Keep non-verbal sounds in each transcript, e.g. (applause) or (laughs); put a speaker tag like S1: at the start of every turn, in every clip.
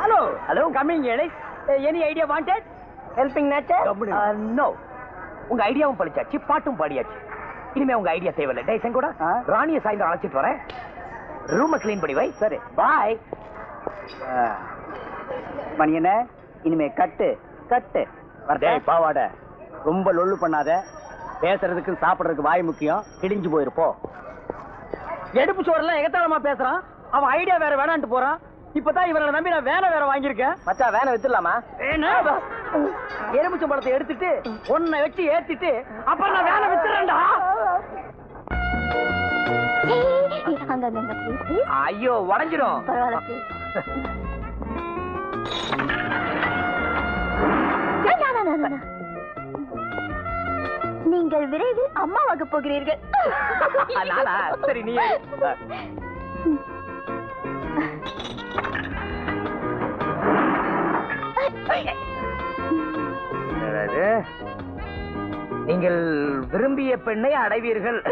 S1: Hello hello coming ஏழைஸ் any idea wanted helping nature no உங்க ஐடியாவும் பழிச்சாச்சு பாட்டும் பாடியாச்சு. இனிமே உங்க ஐடியா தேவையில்லை. டேய் செங்கோடா. ராணிய சாயந்தரம் அழைச்சிட்டு வரேன். ரூமை க்ளீன் பண்ணி வை. சரி. பாய்
S2: மணியனே இனிமே கட்டு கட்டு.
S1: டேய் பாவாட.
S2: ரொம்ப லொள்ளு பண்ணாத. பேசுறதுக்கு சாப்பிடுறதுக்கு வாய் முக்கியம். கிழிஞ்சு போயிருப்போம்
S1: எடுப்பு சோறுலாம் எகத்தாளமா பேசுறான். அவன் ஐடியா வேற வேணான்ட்டு போறான். இப்பதான் இவரை நம்பி நான் வேலை வேற வாங்கியிருக்கேன்.
S2: மச்சான் வேனை வித்துடலாமா?
S1: எலுமிச்சம் பழத்தை எடுத்துட்டு உன்னை வச்சு ஏத்திட்டு அப்புறம் நான் வேலை
S3: ப்ளீஸ்
S1: ஐயோ
S3: ப்ளீஸ் நீங்கள் விரைவில் அம்மாவாக போகிறீர்கள். (laughs)
S1: சரி நீ நீங்கள் விரும்பிய பெண்ணை அடைவீர்கள். (laughs)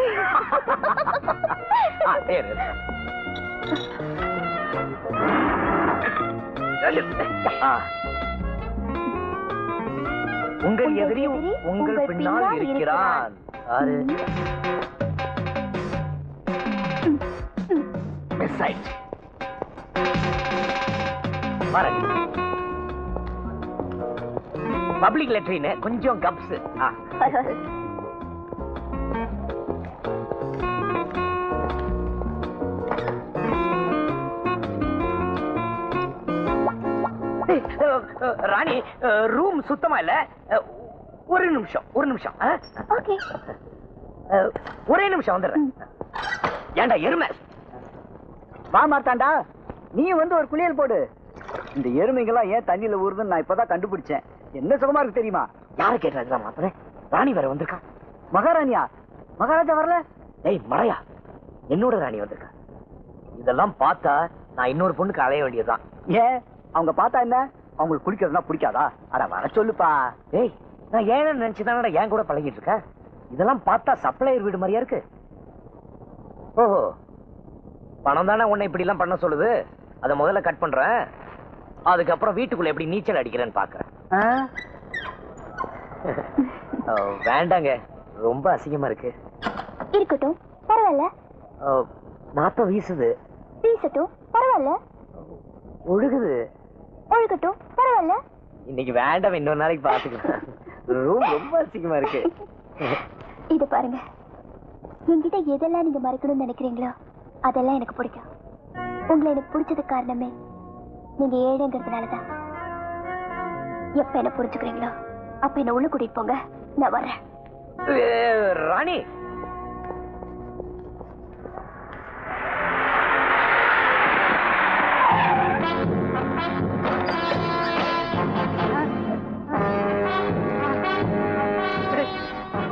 S1: உங்கள் எதிரி உங்கள் பின்னால் இருக்கிறான். மிஸ் ஆயிடுச்சு பாருங்க பப்ளிக் லெட்ரின் கொஞ்சம் கப்ஸ். ராணி ரூம் சுத்தமா இல்ல? ஒரு நிமிஷம் ஒரு நிமிஷம். ஒரே நிமிஷம் வந்துடுறேன். ஏன்டா எருமை?
S2: வா மாட்டாண்டா நீ வந்து ஒரு குளியல் போடு. இந்த எருமைங்கெல்லாம் ஏன் தண்ணியில ஊறுதுன்னு நான் இப்பதான் கண்டுபிடிச்சேன். என்ன சுகமா இருக்கு தெரியுமா?
S1: யாரு கேட்டா மாத்திரேன் ராணி வேற வந்திருக்கா.
S2: மகாராணியா? மகாராஜா வரல?
S1: ஏய் மழையா என்னோட ராணி வந்திருக்கா. இதெல்லாம் பார்த்தா நான் இன்னொரு பொண்ணுக்கு அலைய வேண்டியதுதான்.
S2: ஏன் அவங்க பார்த்தா என்ன? அவங்களுக்கு குளிக்கிறதுனா பிடிக்காதா? அட வர சொல்லுப்பா.
S1: ஏய் நான் ஏன்னு நினைச்சுதானடா ஏன் கூட பழகிட்டு இருக்கேன் இதெல்லாம் பார்த்தா சப்ளையர் வீடு மாதிரியா இருக்கு. ஓஹோ. பணம் தானே உன்னை இப்படி எல்லாம் பண்ண சொல்லுது? அதை முதல்ல கட் பண்றேன். அதுக்கப்புறம் வீட்டுக்குள்ள எப்படி நீச்சல் அடிக்கிறேன்னு பாக்குறேன். வேண்டாங்க. ரொம்ப அசிங்கமா இருக்கு.
S3: இருக்கட்டும் பரவாயில்ல.
S1: நாத்தம் வீசுது.
S3: வீசட்டும் பரவாயில்ல.
S1: ஒழுகுது.
S3: ஒழுகட்டும் பரவாயில்ல.
S1: இன்னைக்கு வேண்டாம் இன்னொரு நாளைக்கு பாத்துக்கலாம். ரூம் ரொம்ப அசிங்கமா இருக்கு.
S3: இது பாருங்க. என்கிட்ட எதெல்லாம் நீங்க மறைக்கணும்னு நினைக்கிறீங்களோ அதெல்லாம் எனக்கு பிடிக்கும். உங்களை எனக்கு பிடிச்சது காரணமே நீங்க ஏழைங்கிறதுனாலதான். எப்ப என்ன புரிஞ்சுக்கிறீங்களோ அப்ப என்ன உள்ள கூட்டிட்டு போங்க. நான் வரேன்
S1: ஏ, ராணி!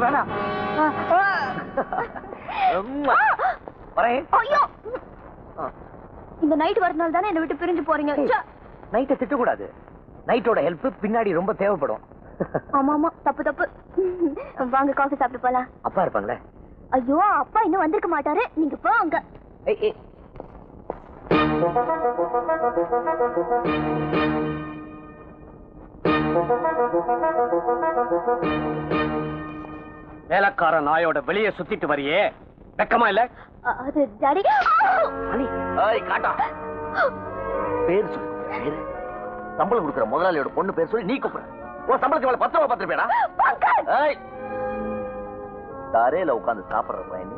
S1: வேணாம். வரேன்.
S3: ஐயோ! இந்த நைட் வரதுனால தானே என்ன விட்டு பிரிஞ்சு போறீங்க.
S1: நைட்டை திட்டக்கூடாது. நைட்டோட ஹெல்ப் பின்னாடி ரொம்ப தேவைப்படும்.
S3: ஆமா ஆமா தப்பு தப்பு. வாங்க காஃபி சாப்பிட்டு போலாம்.
S1: அப்பா இருப்பாங்களே
S3: ஐயோ அப்பா இன்னும் வந்திருக்க மாட்டாரு. நீங்க போங்க.
S4: வேலைக்கார நாயோட வெளியே சுத்திட்டு வரியே. வெக்கமா இல்ல?
S3: அது டாடி.
S4: ஏய் காட்டா. பேர் சொல்லு. பேரு. சம்பளம் கொடுக்குற முதலாளியோட பொண்ணு பேர் சொல்லி நீ கூப்பிடு. உன் சம்பளத்துக்கு மேல பத்து ரூபா பத்து
S3: பங்கஜ்!
S4: ஏய். தரையில உட்கார்ந்து சாப்பிடுற பையன்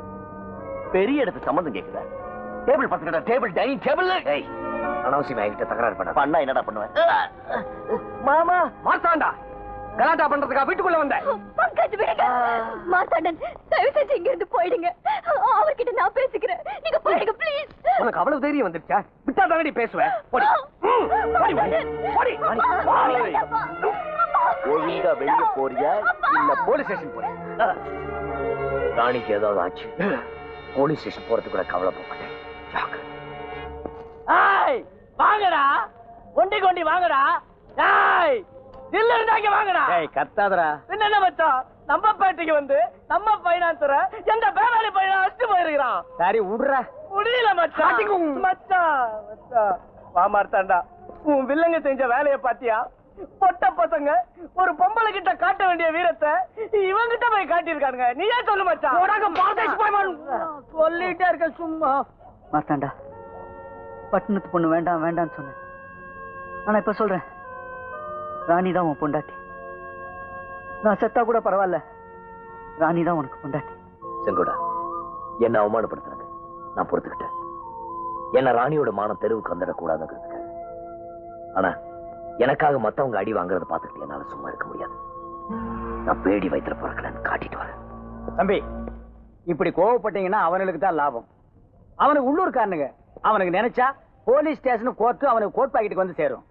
S4: பெரிய இடத்து சம்மந்தம் கேக்குதா டேபிள் பத்து டேபிள் டைனிங் டேபிள்.
S1: ஏய். அனாவசியமா என்கிட்ட தகராறு பண்ண
S4: பண்ணா என்னடா பண்ணுவேன்
S1: மாமா மாத்தாண்டா கலாட்டா பண்றதுக்கா வீட்டுக்குள்ள வந்த
S3: பங்கஜ் விடுங்க. மார்த்தாண்டன் தயவு செஞ்சு இங்க இருந்து போயிடுங்க. அவர்கிட்ட நான் பேசிக்கிறேன். நீங்க போயிடுங்க ப்ளீஸ்
S1: உனக்கு அவ்வளவு தைரியம் வந்துருச்சா? விட்டா தானடி பேசுவேன். போடி. போடி, போடி.
S4: ஒழுங்கா வெளிய போறியா? இல்ல போலீஸ் ஸ்டேஷன் போறியா
S1: ராணிக்கு ஏதாவது ஆச்சு? போலீஸ் ஸ்டேஷன் போறதுக்கு கூட கவலைப்பட மாட்டேன். வாங்கடா. ஒண்டி கொண்டி வாங்கடா. ஏய் இல்ல இருந்தாங்க வாங்கடா.
S2: ஏய் கத்தாதடா.
S1: என்ன மச்சான் நம்ம பேட்டைக்கு வந்து நம்ம பைனான்சர எந்த பேராளி பையனா அடிச்சு போயிருக்கிறான்?
S2: சரி விடுற.
S1: முடியல மச்சான் மச்சான்
S5: வா மார்த்தாண்டா உன் வில்லங்க செஞ்ச வேலைய பாத்தியா? பொட்ட பசங்க ஒரு பொம்பளை கிட்ட காட்ட வேண்டிய வீரத்தை இவங்கிட்ட போய் காட்டியிருக்கானுங்க. நீ ஏன் சொல்லு மச்சான் சொல்லிட்டே இருக்க சும்மா.
S6: மார்த்தாண்டா பட்டணத்து பொண்ணு வேண்டாம் வேண்டாம்னு சொன்னேன். ஆனா இப்ப சொல்றேன். ராணி தான் உன் பொண்டாட்டி. நான் செத்தா கூட பரவாயில்ல. ராணி தான் உனக்கு பொண்டாட்டி.
S5: செங்கோடா என்ன அவமானப்படுத்துறாங்க நான் பொறுத்துக்கிட்டேன். என்ன ராணியோட மானம் தெருவுக்கு வந்துடக்கூடாதுங்கிறதுக்காக ஆனா எனக்காக மத்தவங்க அடி வாங்குறத பார்த்துட்டு என்னால சும்மா இருக்க முடியாது. நான் பேடி வயிற்றுல பிறக்கலன்னு காட்டிட்டு வரேன்.
S6: தம்பி இப்படி கோவப்பட்டீங்கன்னா அவனுக்கு தான் லாபம். அவனுக்கு உள்ளூர்காரனுங்க. அவனுக்கு நினைச்சா போலீஸ் ஸ்டேஷன் கோர்ட்டு அவனுக்கு கோர்ட் பாக்கெட்டுக்கு வந்து சேரும்.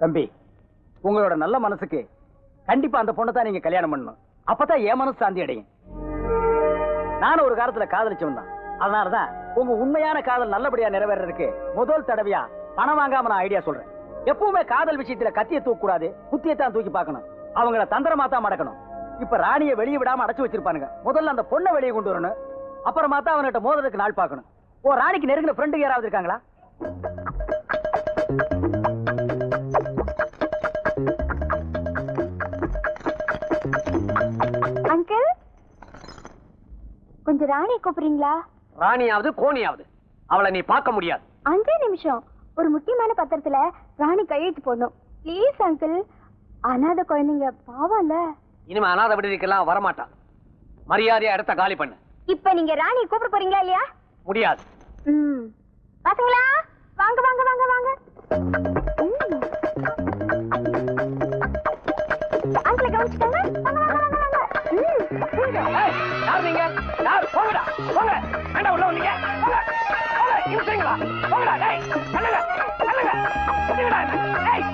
S6: தம்பி உங்களோட நல்ல மனசுக்கு கண்டிப்பா அந்த பொண்ணை தான் நீங்க கல்யாணம் பண்ணணும். அப்பதான் என் மனசு சாந்தி அடையும். நானும் ஒரு காலத்துல காதலிச்சவன் தான். அதனாலதான் உங்க உண்மையான காதல் நல்லபடியா நிறைவேறதுக்கு முதல் தடவையா பணம் வாங்காம நான் ஐடியா சொல்றேன். எப்பவுமே காதல் விஷயத்துல கத்திய தூக்க கூடாது குத்தியை தூக்கி பார்க்கணும். அவங்கள தந்திரமா தான் மடக்கணும். இப்ப ராணிய வெளியே விடாம அடைச்சு வச்சிருப்பானுங்க. முதல்ல அந்த பொண்ணை வெளியே கொண்டு வரணும். அப்புறமா தான் அவன்கிட்ட மோதலுக்கு நாள் பார்க்கணும். ஓ ராணிக்கு நெருங்கின ஃப்ரெண்டு யாராவது இருக்காங்களா?
S3: கொஞ்சம் ராணி கூப்பிடுறீங்களா?
S5: ராணியாவது கோணியாவது. அவளை நீ பார்க்க முடியாது.
S3: அஞ்சே நிமிஷம். ஒரு முக்கியமான பத்திரத்துல ராணி கையெழுத்து போடணும். ப்ளீஸ் அங்கிள் அனாதை குழந்தைங்க பாவம்ல
S5: இனிமே அனாதை விடுதிக்கெல்லாம் வரமாட்டான் மரியாதையா இடத்த காலி பண்ணு.
S3: இப்ப நீங்க ராணி கூப்பிட போறீங்களா இல்லையா?
S5: முடியாது.
S3: ம். பாத்தீங்களா வாங்க வாங்க வாங்க வாங்க. அங்கிளை கவனிச்சுட்டாங்க
S5: வேண்டாம் உள்ள வந்தீங்க. போங்க போங்க இழுத்தீங்களா போங்கடா டேய் தள்ளுங்க. தள்ளுங்க. குடிங்கடா டேய்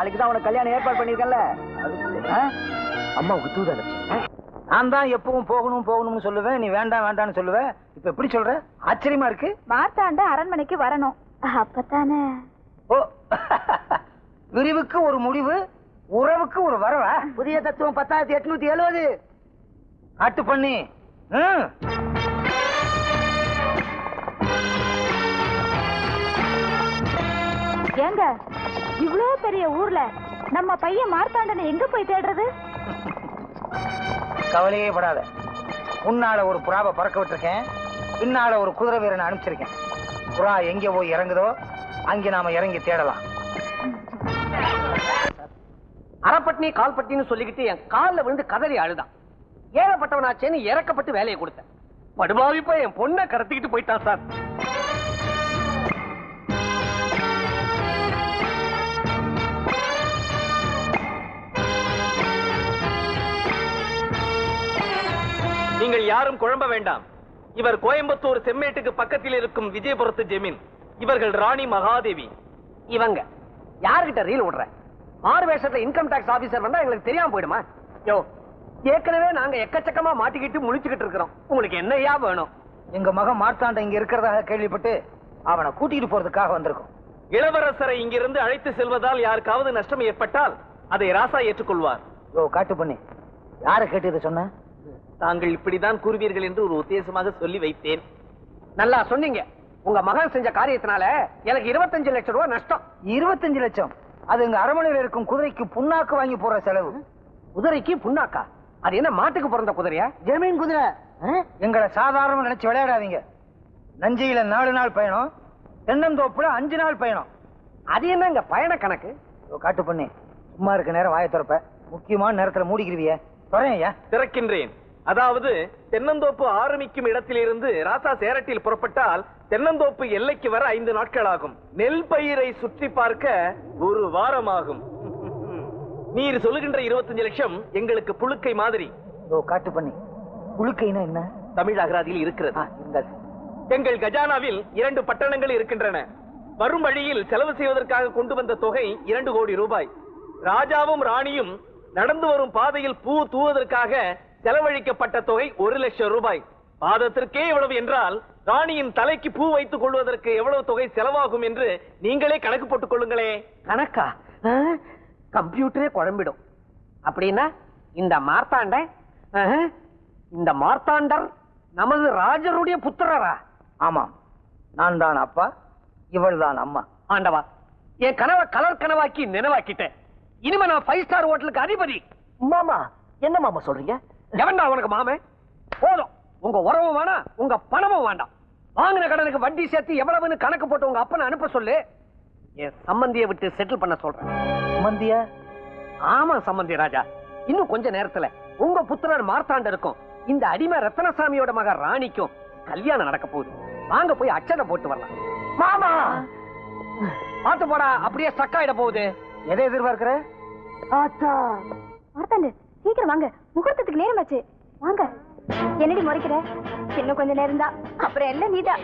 S6: நாளைக்கு தான் உனக்கு கல்யாணம் ஏற்பாடு பண்ணிருக்கேன்ல
S5: அம்மாவுக்கு தூது
S6: நான் தான் எப்பவும் போகணும் போகணும்னு சொல்லுவேன். நீ வேண்டாம் வேண்டாம்னு சொல்லுவ. இப்ப எப்படி சொல்ற? ஆச்சரியமா இருக்கு.
S3: மார்த்தாண்ட அரண்மனைக்கு வரணும். அப்பதானே
S6: ஓ விரிவுக்கு ஒரு முடிவு உறவுக்கு ஒரு வரவா? புதிய தத்துவம் பத்தாயிரத்தி எட்நூத்தி எழுபது காட்டு பண்ணி ம்.
S3: ஏங்க இவ்ளோ பெரிய ஊர்ல நம்ம பையன் மார்த்தாண்டனை எங்க போய் தேடுறது?
S6: கவலையே படாத. முன்னால ஒரு புறாவை பறக்க விட்டுருக்கேன். பின்னால ஒரு குதிரை வீரனை அனுப்பிச்சிருக்கேன். புறா எங்க போய் இறங்குதோ அங்க நாம இறங்கி தேடலாம்.
S5: அறப்பட்டினி கால்பட்டின்னு சொல்லிக்கிட்டு என் கால்ல விழுந்து கதறி அழுதான். ஏழப்பட்டவனாச்சேன்னு இறக்கப்பட்டு வேலையை கொடுத்தேன். படுபாவி போய் என் பொண்ணை கடத்திக்கிட்டு போயிட்டான் சார்.
S7: யாரும் குழம்ப வேண்டாம். இவர் கோயம்புத்தூர் செம்மேட்டுக்கு பக்கத்தில் இருக்கும் விஜயபுரத்து ஜெமீன். இவர்கள் ராணி மகாதேவி.
S5: இவங்க. யாருகிட்ட ரீல் விடுற? ஆறு வேஷத்துல இன்கம் டாக்ஸ் ஆபீசர் வந்தா எங்களுக்கு தெரியாம போயிடுமா? யோ ஏற்கனவே நாங்க எக்கச்சக்கமா மாட்டிக்கிட்டு முழிச்சுக்கிட்டு இருக்கிறோம். உங்களுக்கு என்னையா வேணும்?
S6: எங்க மகன் மார்த்தாண்ட இங்க இருக்கிறதாக கேள்விப்பட்டு அவனை கூட்டிட்டு போறதுக்காக வந்திருக்கோம்.
S7: இளவரசரை இங்கிருந்து அழைத்து செல்வதால் யாருக்காவது நஷ்டம் ஏற்பட்டால் அதை ராசா ஏற்றுக்கொள்வார்.
S6: யோ காட்டு பண்ணி யார கேட்டு இதை சொன்ன?
S7: தாங்கள் இப்படிதான் கூறுவீர்கள் என்று ஒரு உத்தேசமாக சொல்லி வைத்தேன்.
S5: நல்லா சொன்னீங்க. உங்க மகன் செஞ்ச காரியத்தினால எனக்கு இருபத்தஞ்சு லட்சம் ரூபாய் நஷ்டம்.
S6: இருபத்தஞ்சு லட்சம்? அது இங்க அரமனையில இருக்கும் குதிரைக்கு புண்ணாக்கு வாங்கி போற செலவு.
S5: குதிரைக்கு புண்ணாக்கா? அது என்ன மாட்டுக்கு பிறந்த குதிரையா?
S6: ஜமீன் குதிரை. எங்களை சாதாரண நினைச்சு விளையாடாதீங்க. நஞ்சையில நாலு நாள் பயணம் தென்னந்தோப்புல அஞ்சு நாள் பயணம்.
S5: அது என்ன இங்க பயண கணக்கு?
S6: காட்டு பண்ணி சும்மா இருக்க நேரம் வாயை திறப்ப. முக்கியமான நேரத்துல மூடிக்கிருவிய.
S7: திறக்கின்றேன். அதாவது தென்னந்தோப்பு ஆரம்பிக்கும் இடத்திலிருந்து ராசா சேரட்டில் புறப்பட்டால் தென்னந்தோப்பு எல்லைக்கு வர ஐந்து நாட்கள் ஆகும் நெல் பயிரை சுற்றி பார்க்க ஒரு வாரம் ஆகும் நீர் சொல்லுகின்ற இருபத்தஞ்சு லட்சம் எங்களுக்கு புழுக்கை மாதிரி.
S6: யோ காட்டு பண்ணி. புழுக்கைனா என்ன?
S7: தமிழ் அகராதியில் இருக்கிறது. எங்கள் கஜானாவில் இரண்டு பட்டணங்கள் இருக்கின்றன. வரும் வழியில் செலவு செய்வதற்காக கொண்டு வந்த தொகை இரண்டு கோடி ரூபாய். ராஜாவும் ராணியும் நடந்து வரும் பாதையில் பூ தூவதற்காக செலவழிக்கப்பட்ட தொகை ஒரு லட்சம் ரூபாய். பாதத்திற்கே இவ்வளவு என்றால் ராணியின் தலைக்கு பூ வைத்துக் கொள்வதற்கு எவ்வளவு தொகை செலவாகும் என்று நீங்களே கணக்கு போட்டுக் கொள்ளுங்களே.
S5: கணக்கா? கம்ப்யூட்டரே குழம்பிடும். அப்படின்னா இந்த மார்த்தாண்ட இந்த மார்த்தாண்டர் நமது ராஜருடைய புத்திரரா?
S6: ஆமாம். நான் தான் அப்பா இவள் தான் அம்மா.
S5: ஆண்டவா என் கனவை கலர் கனவாக்கி நினைவாக்கிட்டேன். இனிமே நான் ஃபைவ் ஸ்டார் ஹோட்டலுக்கு அதிபதி.
S1: மாமா என்ன மாமா சொல்றீங்க?
S5: எவன்டா உனக்கு மாமே? போதும். உங்க உறவும் வேணாம் உங்க பணமும் வேண்டாம். வாங்கின கடனுக்கு வட்டி சேர்த்து எவ்வளவுன்னு கணக்கு போட்டு உங்க அப்பனை அனுப்ப சொல்லு. என் சம்பந்தியை விட்டு செட்டில் பண்ண சொல்றேன்.
S1: மந்தியா
S5: ஆமா சம்பந்தி ராஜா. இன்னும் கொஞ்ச நேரத்துல உங்க புத்திரர் மார்த்தாண்ட இருக்கும். இந்த அடிமை ரத்னசாமியோட மக ராணிக்கும் கல்யாணம் நடக்க போகுது. வாங்க போய் அச்சனை போட்டு வரலாம்.
S1: மாமா!
S5: பார்த்து போடா அப்படியே ஸ்டக் ஆயிட போகுது.
S6: எதை எதிர்பார்க்கிற?
S3: மார்த்தாண்டு சீக்கிரம் வாங்க. முகூர்த்தத்துக்கு நேரமாச்சு. வாங்க. என்னடி முறைக்கிற? இன்னும் கொஞ்ச நேரம் தான் அப்புறம் எல்லாம் நீதான்.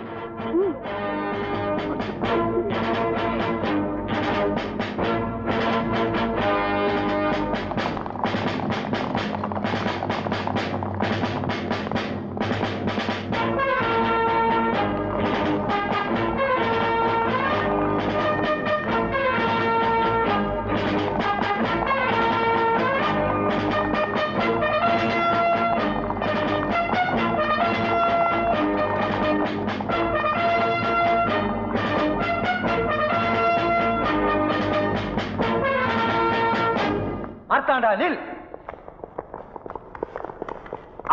S6: மார்த்தாண்டா நில்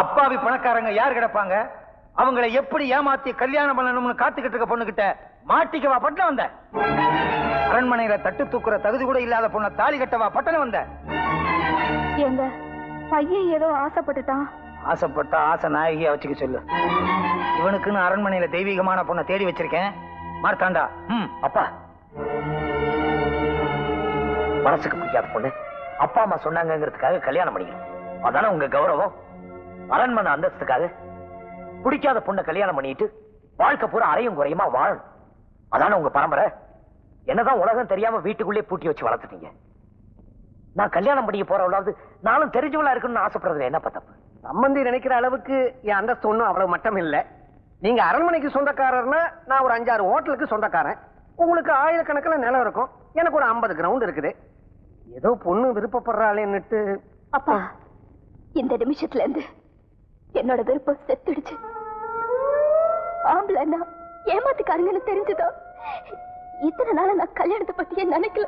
S6: அப்பாவி பணக்காரங்க யார் கிடப்பாங்க? அவங்களை எப்படி ஏமாத்தி கல்யாணம் பண்ணணும்னு காத்துக்கிட்டு இருக்க பொண்ணுகிட்ட மாட்டிக்கவா பட்டணம் வந்த? அரண்மனையில தட்டு தூக்குற தகுதி கூட இல்லாத பொண்ண தாலி கட்டவா பட்டணம் வந்த?
S3: எங்க பையன் ஏதோ ஆசைப்பட்டுட்டான்.
S6: ஆசைப்பட்ட ஆசை நாயகியா வச்சுக்க சொல்லு. இவனுக்குன்னு அரண்மனையில தெய்வீகமான பொண்ணை தேடி வச்சிருக்கேன். மார்த்தாண்டா ம்
S1: அப்பா. மனசுக்கு பிடிக்காத பொண்ணு. அப்பா அம்மா சொன்னாங்கங்கிறதுக்காக கல்யாணம் பண்ணிக்கணும். அதானே உங்க கௌரவம்? அரண்மனை அந்தஸ்துக்காக பிடிக்காத பொண்ணை கல்யாணம் பண்ணிட்டு வாழ்க்கை பூரா அறையும் குறையுமா வாழணும். அதானே உங்க பரம்பரை? என்னதான் உலகம் தெரியாம வீட்டுக்குள்ளே பூட்டி வச்சு வளர்த்துட்டீங்க. நான் கல்யாணம் பண்ணிக்க போறவளாவது நானும் தெரிஞ்சவளா இருக்கணும்னு ஆசைப்படுறதுல என்ன தப்பு?
S5: சம்பந்தி நினைக்கிற அளவுக்கு என் அந்தஸ்து ஒன்றும் அவ்வளவு மட்டம் இல்லை. நீங்க அரண்மனைக்கு சொந்தக்காரர்னா நான் ஒரு அஞ்சாறு ஹோட்டலுக்கு சொந்தக்காரன். உங்களுக்கு ஆயிரக்கணக்கில் நிலம் இருக்கும். எனக்கு ஒரு ஐம்பது கிரவுண்ட் இருக்குது. ஏதோ பொண்ணு விருப்பப்படுறாளேன்னுட்டு.
S3: அப்பா இந்த நிமிஷத்துல இருந்து என்னோட விருப்பம் செத்துடுச்சு. ஆம்பளைன்னா ஏமாத்துக்காரங்கன்னு தெரிஞ்சதோ? இத்தனை நாள நான் கல்யாணத்தை பத்தியே நினைக்கல?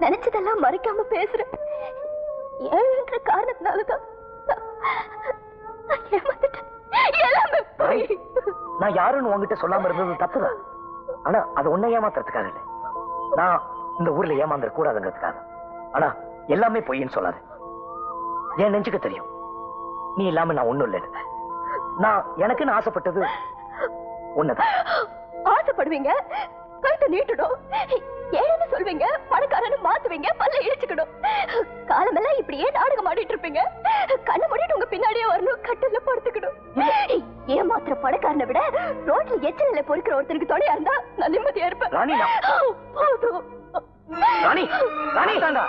S3: நினைச்சதெல்லாம் மறைக்காம பேசுறேன். ஏழுன்ற காரணத்தினாலதான் ஏமாத்திட்டேன். எல்லாமே போய்.
S1: நான் யாருன்னு உங்ககிட்ட சொல்லாம இருந்தது தப்புதான். ஆனா அது உன்னை ஏமாத்துறதுக்காக இல்ல. நான் இந்த ஊர்ல ஏமாந்துட கூடாதுங்கிறதுக்காக. ஆனா எல்லாமே பொய்ன்னு சொல்லாது. என் நெஞ்சுக்கு தெரியும். நீ இல்லாம நான் ஒண்ணும் இல்லை நான் எனக்குன்னு ஆசைப்பட்டது உன்னதான்
S3: ஆசைப்படுவீங்க? கழுத்தை நீட்டணும். ஏன்னு சொல்வீங்க பணக்காரன்னு மாத்துவீங்க பல்ல இழிச்சுக்கணும் காலமெல்லாம் இப்படியே நாடகம் ஆடிட்டு இருப்பீங்க கண்ணை மூடிட்டு உங்க பின்னாடியே வரணும் கட்டில படுத்துக்கணும். ஏமாத்திர பணக்காரனை விட ரோட்ல எச்சரில பொறுக்கிற ஒருத்தருக்கு துணையா இருந்தா நான் நிம்மதியா இருப்பேன். போதும்.
S1: ராணி ராணி தாண்டா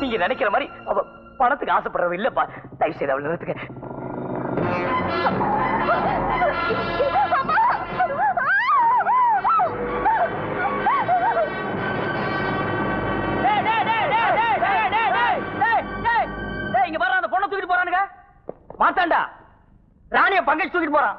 S1: நீங்க நினைக்கிற மாதிரி அவ பணத்துக்கு ஆசைப்படுறவ இல்லப்பா தயவு செய்து அவள் நிறுத்துக்க
S5: இங்க பாரு அந்த பொண்ணை தூக்கிட்டு போறானுங்க மாத்தாண்டா ராணிய பங்கை தூக்கிட்டு போறான்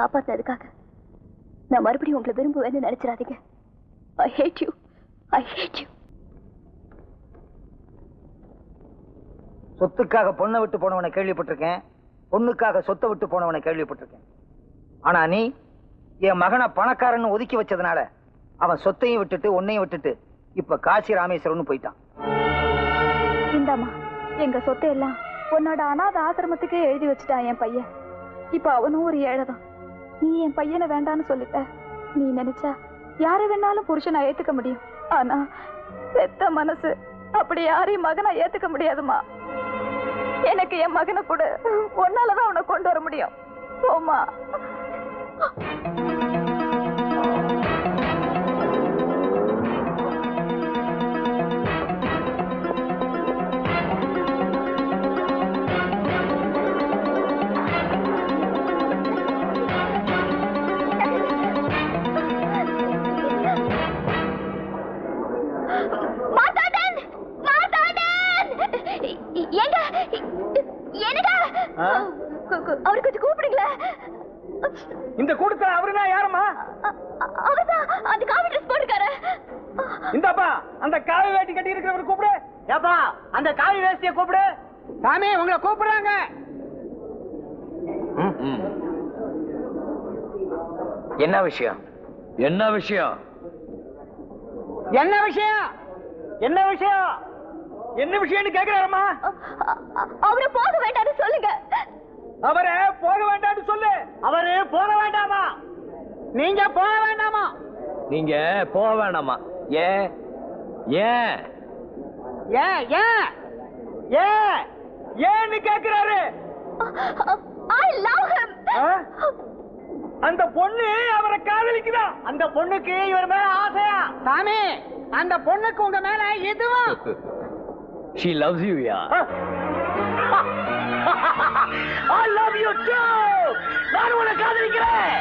S3: காப்பாத்துறதுக்காக நான் மறுபடியும் உங்களை விரும்புவேன்னு நினைச்சிடாதீங்க. I hate you I hate you
S6: சொத்துக்காக பொண்ணை விட்டு போனவனை கேள்விப்பட்டிருக்கேன். பொண்ணுக்காக சொத்தை விட்டு போனவனை கேள்விப்பட்டிருக்கேன். ஆனா நீ என் மகனை பணக்காரன்னு ஒதுக்கி வச்சதுனால அவன் சொத்தையும் விட்டுட்டு உன்னையும் விட்டுட்டு இப்ப காசி ராமேஸ்வரம்னு போயிட்டான்.
S8: இந்தாம்மா எங்க சொத்தை எல்லாம் உன்னோட அனாத ஆசிரமத்துக்கே எழுதி வச்சுட்டான் என் பையன். இப்ப அவனும் ஒரு ஏழைதான். நீ என் பையனை வேண்டான்னு சொல்லிட்ட. நீ நினைச்சா யாரை வேணாலும் புருஷனை ஏத்துக்க முடியும். ஆனா பெத்த மனசு அப்படி யாரையும் மகனை ஏத்துக்க முடியாதுமா எனக்கு என் மகனை கூட உன்னாலதான் உன்னை கொண்டு வர முடியும். போமா
S6: சாமி உங்களை கூப்பிடுறாங்க.
S1: என்ன விஷயம்? என்ன விஷயம்?
S6: என்ன விஷயம்? என்ன விஷயம்?
S7: என்ன விஷயம்னு கேக்குறாரம்மா.
S3: அவரை போக வேண்டாம்னு சொல்லுங்க.
S7: அவரை போக வேண்டாம்னு சொல்லு.
S6: அவரு போக வேண்டாமா? நீங்க போக வேண்டாமா?
S1: நீங்க போக வேணாமா? ஏன்? ஏன்?
S6: ஏன் ஏன்? ஏன்?
S7: ஏன்னு கேக்குறாரு?
S3: I love him?
S7: அந்த பொண்ணு அவரை காதலிக்குதா?
S6: அந்த பொண்ணுக்கு இவர் மேல ஆசையா? சாமி அந்த பொண்ணுக்கு உங்க மேல எதுவும்
S1: she loves you yeah
S5: I love you too! நான் உன்னை காதலிக்கிறேன்.